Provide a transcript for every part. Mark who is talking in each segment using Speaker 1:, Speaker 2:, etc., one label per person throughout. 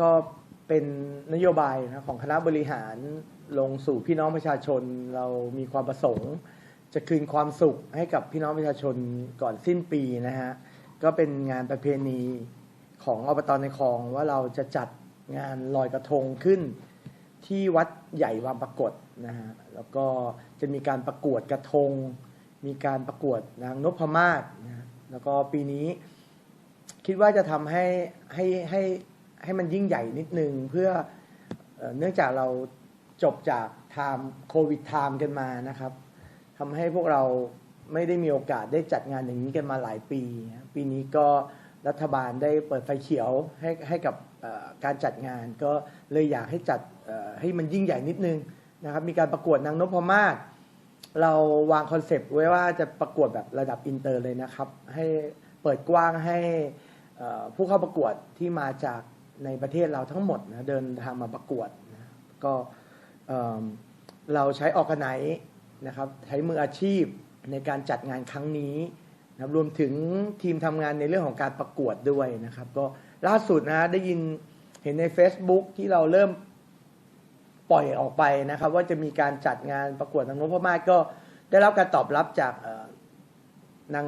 Speaker 1: ก็เป็นนโยบายนะของคณะบริหารลงสู่พี่น้องประชาชนเรามีความประสงค์ จะคืนความสุขให้กับพี่น้องประชาชนก่อนสิ้นปีนะฮะก็เป็นงานประเพณีของอบตในคลองว่าเราจะจัดงานลอยกระทงขึ้น ที่วัดใหญ่วังปรากฏนะฮะแล้วก็จะมีการประกวดกระทง มีการประกวดนางนพมาศนะฮะแล้วก็ปีนี้ คิดว่าจะทำให้ให้ให้ ให้มันยิ่งใหญ่นิดนึงเพื่อเนื่องจากเราจบจากไทม์โควิดไทม์กันมานะครับทำให้พวกเราไม่ได้มีโอกาสได้จัดงานอย่างนี้กันมาหลายปี ปีนี้ก็รัฐบาลได้เปิดไฟเขียวให้ให้กับการจัดงาน ก็เลยอยากให้จัดให้มันยิ่งใหญ่นิดนึงนะครับมีการประกวดนางนพมาศเราวางคอนเซปต์ไว้ว่าจะประกวดแบบระดับอินเตอร์เลยนะครับ ให้เปิดกว้างให้ผู้เข้าประกวดที่มาจาก ในประเทศเราทั้งหมดนะเดินทางมาประกวดนะก็เอิ่มเราใช้ออกไนนะครับใช้มืออาชีพในการจัดงานครั้งนี้นะรรวมถึงทีมทำงานในเรื่องของการประกวดด้วยนะครับ ก็ล่าสุดนะได้ยินเห็นใน Facebook ที่เราเริ่มปล่อยออกไปนะครับ ว่าจะมีการจัดงานประกวดนางนพมาศก็ได้รับการตอบรับจากนาง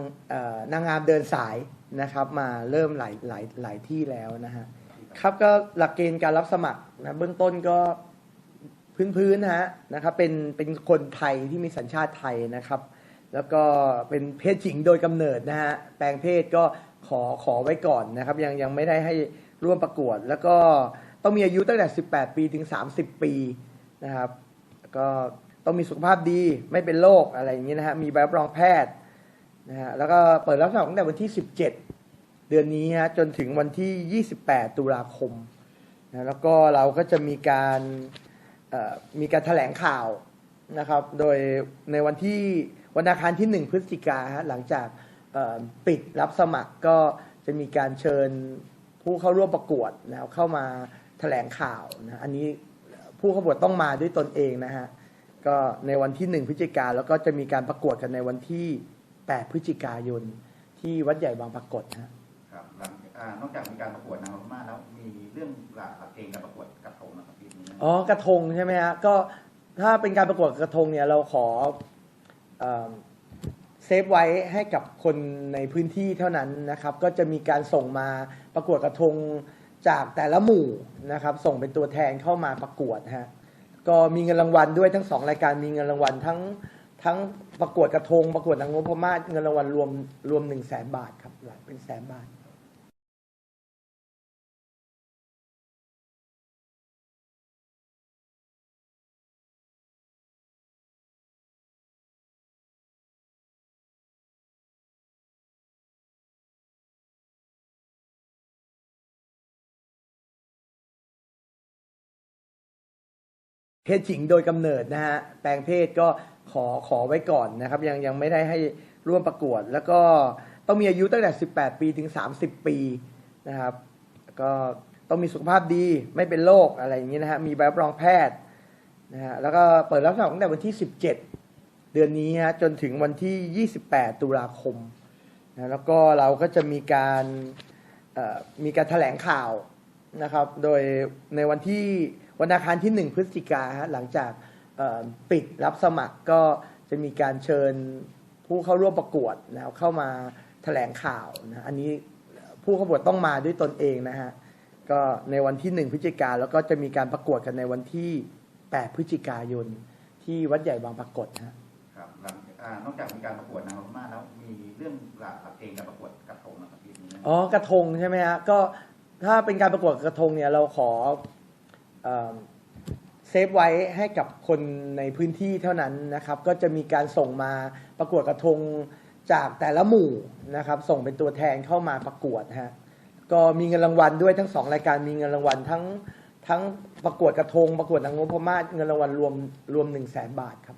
Speaker 1: นางงามเดินสายนะครับ มาเริ่มหลายหลายหลายที่แล้วนะฮะ ครับก็หลักเกณฑ์การรับสมัครนะเบื้องต้นก็พื้นๆนะฮะนะครับเป็นเป็นคนไทยที่มีสัญชาติไทยนะครับ แล้วก็เป็นเพศหญิงโดยกำเนิดนะฮะแปลงเพศก็ขอขอไว้ก่อนนะครับ ยังยังไม่ได้ให้ร่วมประกวด แล้วก็ต้องมีอายุตั้งแต่ 18 ปีถึง 30 ปีนะครับก็ต้องมีสุขภาพดีไม่เป็นโรคอะไรอย่างนี้นะฮะมีใบรับรองแพทย์นะฮะแล้วก็เปิดรับสมัครตั้งแต่วันที่ 17เดือนนี้ฮะจนถึงวันที่ 28 ตุลาคมนะแล้วก็เราก็จะมีการมีการแถลงข่าวนะครับ โดยในวันที่วันอังคารที่ 1 พฤศจิกาฮะหลังจากปิดรับสมัครก็จะมีการเชิญผู้เข้าร่วมประกวดนะเข้ามาแถลงข่าวนะอันนี้ผู้เข้าประกวดต้องมาด้วยตนเองนะฮะก็ในวันที่ 1 พฤศจิกาแล้วก็จะมีการประกวดกันในวันที่ 8 พฤศจิกายนที่วัดใหญ่บางปรากฏฮะ
Speaker 2: ครับหลังอ่านอกจากมีการประกวดนางรำมาแล้วมีเรื่องหลักเกณฑ์การประกวดกระทงนะครับปีนี้
Speaker 1: อ๋อกระทงใช่ไหมฮะก็ถ้าเป็นการประกวดกระทงเนี่ยเราขอเอ่อเซฟไว้ให้กับคนในพื้นที่เท่านั้นนะครับ ก็จะมีการส่งมาประกวดกระทงจากแต่ละหมู่นะครับ ส่งเป็นตัวแทนเข้ามาประกวดฮะก็มีเงินรางวัลด้วยทั้งสองรายการมีเงินรางวัลทั้งทั้งประกวดกระทง ประกวดนางนพมาศเงินรางวัลรวมรวมหนึ่งแสนบาทครับหลายเป็นแสนบาท เพศหญิงโดยกำเนิดนะฮะแปลงเพศก็ขอขอไว้ก่อนนะครับ ยังยังไม่ได้ให้ร่วมประกวด แล้วก็ต้องมีอายุตั้งแต่ 18 ปีถึง 30 ปีนะครับ ก็ต้องมีสุขภาพดีไม่เป็นโรคอะไรอย่างนี้นะฮะมีใบรับรองแพทย์นะฮะแล้วก็เปิดรับสมัครตั้งแต่วันที่ 17 เดือนนี้ฮะจนถึงวันที่ 28 ตุลาคมนะแล้วก็เราก็จะมีการมีการแถลงข่าวนะครับ โดยในวันที่ วันอังคารที่ 1 พฤศจิกาฮะหลังจากเอ่อปิดรับสมัครก็จะมีการเชิญผู้เข้าร่วมประกวดนะครับเข้ามาแถลงข่าวนะอันนี้ผู้เข้าประกวดต้องมาด้วยตนเองนะฮะก็ในวันที่ 1 พฤศจิกาแล้วก็จะมีการประกวดกันในวันที่ 8 พฤศจิกายน ที่วัดใหญ่บางปรากฏฮะ
Speaker 2: ครับหลังอ่านอกจากมีการประกวดนางรำมาศแล้วมีเรื่องหลักเกณฑ์การประกวดกระทงนะครับปีนี้นะ
Speaker 1: อ๋อกระทงใช่ไหมฮะก็ถ้าเป็นการประกวดกระทงเนี่ยเราขอ เซฟไว้ให้กับคนในพื้นที่เท่านั้นนะครับ ก็จะมีการส่งมาประกวดกระทงจากแต่ละหมู่นะครับ ส่งเป็นตัวแทนเข้ามาประกวดฮะก็มีเงินรางวัลด้วยทั้งสองรายการมีเงินรางวัลทั้งทั้งประกวดกระทง ประกวดนางงพม่าเงินรางวัลรวมรวมหนึ่งแสนบาทครับ